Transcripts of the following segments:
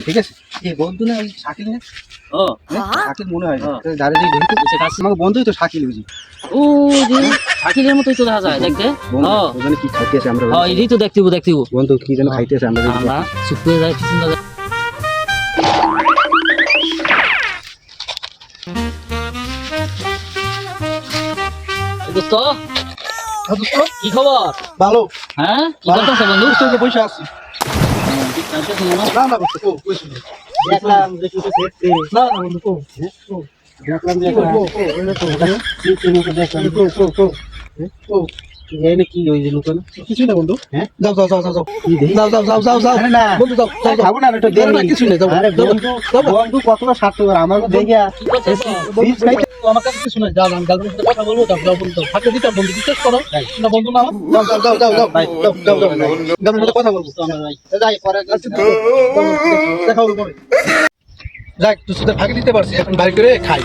ঠিক আছে? এই বন্ধু না ওই শাকিল না? ও। হ্যাঁ? শাকিল মনে হয় হ্যাঁ। যারা যে বন্ধু বুঝতে পারছি। আমাকে বন্ধুই তো শাকিল বুঝি। ও যে শাকিলের মতোই তো দেখা যায় দেখতে বন্ধু ও। ওখানে কি খাইতেছে আমরা। ও এটাই তো দেখতেইব দেখতেইব বন্ধু কি যেন খাইতেছে আমরা দেখি। আমরা চুপ করে যাই দাদা দোস্ত হ্যাঁ, দোস্ত, কি খবর? ভালো। হ্যাঁ কি করতেছ বন্ধু? যে বসে আছি। Lama gusto ko. Diyak lang gusto ko safety. Lama gusto ko. Diyak lang diyak lang. Dito mo ka diyak lang. Go, go, go. Go. কো, হ্যাঁ? হ্যাঁ, ওই যে লুকানো কিছুই না বন্ধু হ্যাঁ? যাও যাও যাও যাও যাও যাও যাও যাও যাও না। বন্ধু যাও যাও খাব একটু যাও আরে বন্ধু আমার আমার কাছে কিছু যাও আমি সাথে কথা বলব যাও যাও বন্ধু যাও দিতাম বন্ধু বিশ্বাস করো না বন্ধু না যাও যাও যাও যাও যাও যাও যাও যাও গার্লফ্রেন্ডের কথা বলব যাই আচ্ছা, দেখা হবে পরে যাক তোর সাথে ফাঁকি দিতে পারছি এখন বাড়ি করে খাই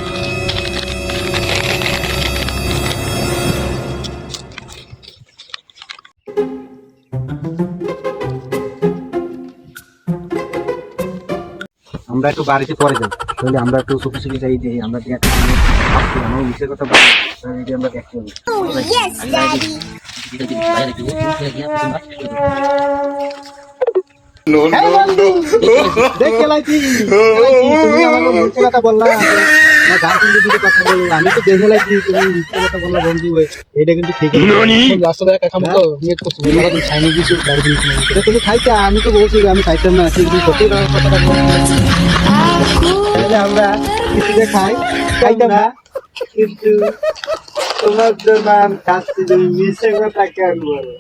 আমরা একটু বাড়িতে পরে যাই। তাহলে আমরা একটু চুপি সুখী যাই যে আমরা যে একটা আমার মিশের কথা বলি তাহলে যে আমরা দেখতে হবে দেখে লাইছি তুমি আমাকে মিথ্যে কথা বললা। না গার্লফ্রেন্ডের দিকে কথা বললা আমি তো দেখে লাইছি তুমি মিথ্যে কথা বললা বন্ধু এটা কিন্তু ঠিক রাস্তা দেখা খামো তো নিয়ে করছি তুমি খাইনি কিছু গাড়ি দিয়েছি এটা তুমি খাইতে আমি তো বলছি আমি খাইতাম না ঠিক সত্যি কথাটা বলছি। আমরা কিছু খাই। খাইতাম না। কিন্তু তোমার জন্য আমি খাচ্ছি তুমি মিশে কথা কেন বলো?